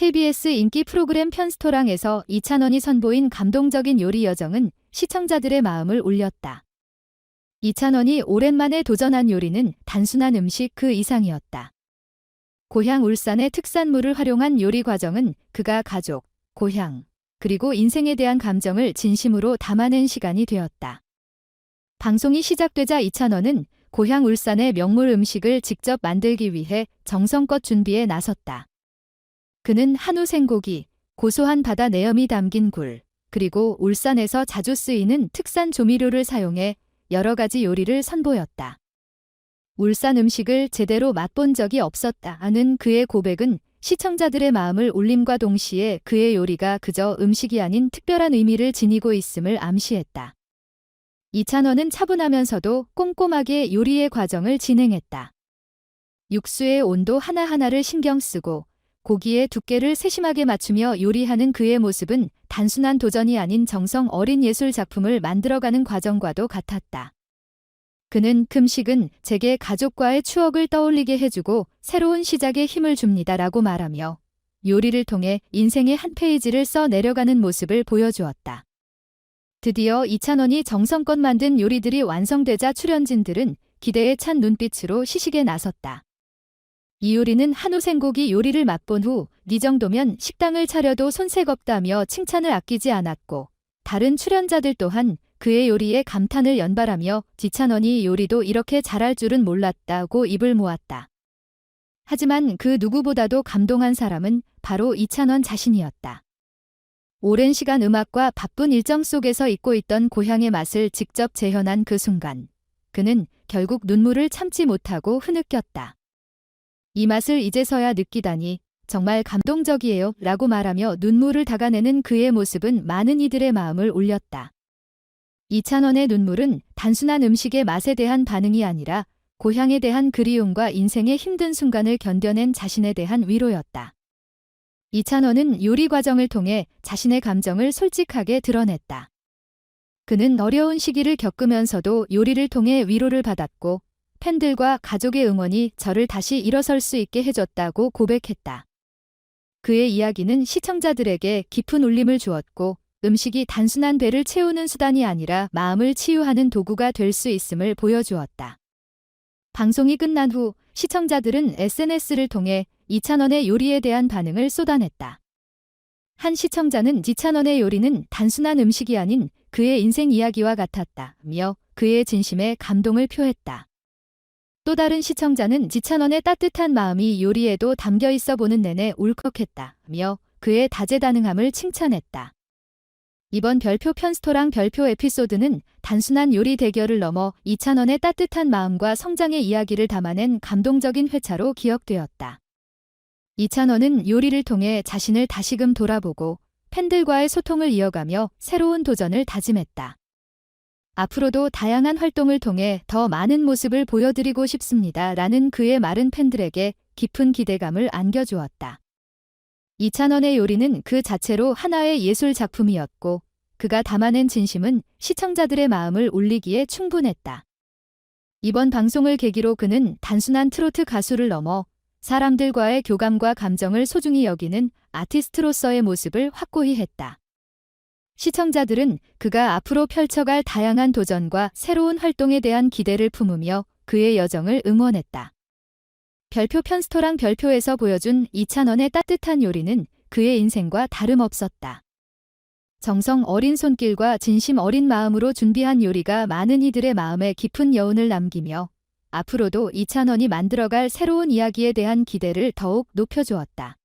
KBS 인기 프로그램 편스토랑에서 이찬원이 선보인 감동적인 요리 여정은 시청자들의 마음을 울렸다. 이찬원이 오랜만에 도전한 요리는 단순한 음식 그 이상이었다. 고향 울산의 특산물을 활용한 요리 과정은 그가 가족, 고향, 그리고 인생에 대한 감정을 진심으로 담아낸 시간이 되었다. 방송이 시작되자 이찬원은 고향 울산의 명물 음식을 직접 만들기 위해 정성껏 준비에 나섰다. 그는 한우 생고기, 고소한 바다 내염이 담긴 굴, 그리고 울산에서 자주 쓰이는 특산 조미료를 사용해 여러 가지 요리를 선보였다. 울산 음식을 제대로 맛본 적이 없었다 하는 그의 고백은 시청자들의 마음을 울림과 동시에 그의 요리가 그저 음식이 아닌 특별한 의미를 지니고 있음을 암시했다. 이찬원은 차분하면서도 꼼꼼하게 요리의 과정을 진행했다. 육수의 온도 하나하나를 신경 쓰고 고기의 두께를 세심하게 맞추며 요리하는 그의 모습은 단순한 도전이 아닌 정성 어린 예술 작품을 만들어가는 과정과도 같았다. 그는 금식은 제게 가족과의 추억을 떠올리게 해주고 새로운 시작에 힘을 줍니다라고 말하며 요리를 통해 인생의 한 페이지를 써 내려가는 모습을 보여주었다. 드디어 이찬원이 정성껏 만든 요리들이 완성되자 출연진들은 기대에 찬 눈빛으로 시식에 나섰다. 이 요리는 한우 생고기 요리를 맛본 후 네 정도면 식당을 차려도 손색 없다며 칭찬을 아끼지 않았고 다른 출연자들 또한 그의 요리에 감탄을 연발하며 지찬원이 요리도 이렇게 잘할 줄은 몰랐다고 입을 모았다. 하지만 그 누구보다도 감동한 사람은 바로 이찬원 자신이었다. 오랜 시간 음악과 바쁜 일정 속에서 잊고 있던 고향의 맛을 직접 재현한 그 순간, 그는 결국 눈물을 참지 못하고 흐느꼈다. 이 맛을 이제서야 느끼다니 정말 감동적이에요 라고 말하며 눈물을 닦아내는 그의 모습은 많은 이들의 마음을 울렸다. 이찬원의 눈물은 단순한 음식의 맛에 대한 반응이 아니라 고향에 대한 그리움과 인생의 힘든 순간을 견뎌낸 자신에 대한 위로였다. 이찬원은 요리 과정을 통해 자신의 감정을 솔직하게 드러냈다. 그는 어려운 시기를 겪으면서도 요리를 통해 위로를 받았고 팬들과 가족의 응원이 저를 다시 일어설 수 있게 해줬다고 고백했다. 그의 이야기는 시청자들에게 깊은 울림을 주었고 음식이 단순한 배를 채우는 수단이 아니라 마음을 치유하는 도구가 될 수 있음을 보여주었다. 방송이 끝난 후 시청자들은 SNS를 통해 이찬원의 요리에 대한 반응을 쏟아냈다. 한 시청자는 지찬원의 요리는 단순한 음식이 아닌 그의 인생 이야기와 같았다 며 그의 진심에 감동을 표했다. 또 다른 시청자는 지찬원의 따뜻한 마음이 요리에도 담겨 있어 보는 내내 울컥했다며 그의 다재다능함을 칭찬했다. 이번 별표 편스토랑 별표 에피소드는 단순한 요리 대결을 넘어 이찬원의 따뜻한 마음과 성장의 이야기를 담아낸 감동적인 회차로 기억되었다. 이찬원은 요리를 통해 자신을 다시금 돌아보고 팬들과의 소통을 이어가며 새로운 도전을 다짐했다. 앞으로도 다양한 활동을 통해 더 많은 모습을 보여드리고 싶습니다. 라는 그의 말은 팬들에게 깊은 기대감을 안겨주었다. 이찬원의 요리는 그 자체로 하나의 예술 작품이었고 그가 담아낸 진심은 시청자들의 마음을 울리기에 충분했다. 이번 방송을 계기로 그는 단순한 트로트 가수를 넘어 사람들과의 교감과 감정을 소중히 여기는 아티스트로서의 모습을 확고히 했다. 시청자들은 그가 앞으로 펼쳐갈 다양한 도전과 새로운 활동에 대한 기대를 품으며 그의 여정을 응원했다. 별표 편스토랑 별표에서 보여준 이찬원의 따뜻한 요리는 그의 인생과 다름없었다. 정성 어린 손길과 진심 어린 마음으로 준비한 요리가 많은 이들의 마음에 깊은 여운을 남기며 앞으로도 이찬원이 만들어갈 새로운 이야기에 대한 기대를 더욱 높여주었다.